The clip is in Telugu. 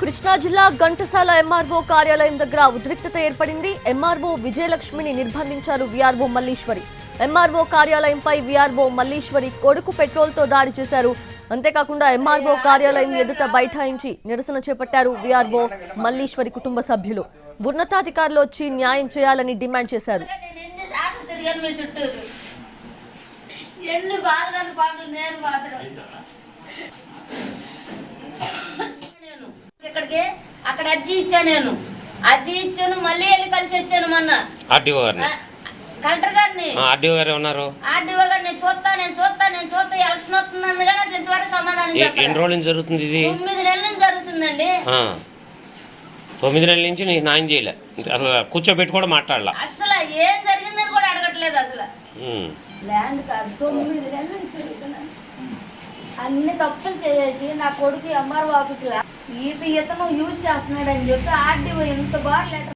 కృష్ణా జిల్లా ఘంటసాల ఎంఆర్ఓ కార్యాలయం దగ్గర ఉద్రిక్తత ఏర్పడింది. ఎంఆర్ఓ విజయలక్ష్మిని నిర్బంధించారు విఆర్ఓ మల్లీశ్వరి. ఎంఆర్ఓ కార్యాలయంపై విఆర్ఓ మల్లీశ్వరి కొడుకు పెట్రోల్తో దాడి చేశారు. అంతేకాకుండా ఎంఆర్ఓ కార్యాలయం ఎదుట బైఠాయించి నిరసన చేపట్టారు విఆర్ఓ మల్లీశ్వరి కుటుంబ సభ్యులు. ఉన్నతాధికారులు వచ్చి న్యాయం చేయాలని డిమాండ్ చేశారు. ఎన్ని బాధలను పాటు నేను మాత్రం నేను ఇక్కడికి అక్కడ అర్జీ ఇచ్చాను నేను. అర్జీ ఇచ్చాను మళ్ళీ వెళ్ళి కలిసి వచ్చాను మొన్న. ఆర్టీఓ గారిని? ఆ, కలెక్టర్ గారిని. ఆ, ఆర్టీఓ గారు ఉన్నారు ఆర్డీఓ గారు నేను చూస్తా నేను చూస్తా నేను చూస్తా ఎలక్షన్ వస్తుంది కానీ అసలు ఇంతవరకు సమాధానం. ఎన్ని రోజుల నుంచి జరుగుతుంది ఇది? తొమ్మిది నెలల నుంచి జరుగుతుందండి. తొమ్మిది నెలల నుంచి నీకు న్యాయం చేయలే. అసలు కూర్చోబెట్టి కూడా మాట్లాడలా. అసలు ఏం జరిగిందని కూడా అడగట్లేదు అసలు. ల్యాండ్ కాదు తొమ్మిది నెలలు అన్ని తప్పులు చేసేసి నా కొడుకు ఎంఆర్ఓ ఆఫీసులో ఈత ఇతను యూజ్ చేస్తున్నాడు అని చెప్పి ఆర్డీఓ ఇంత బాగా లెటర్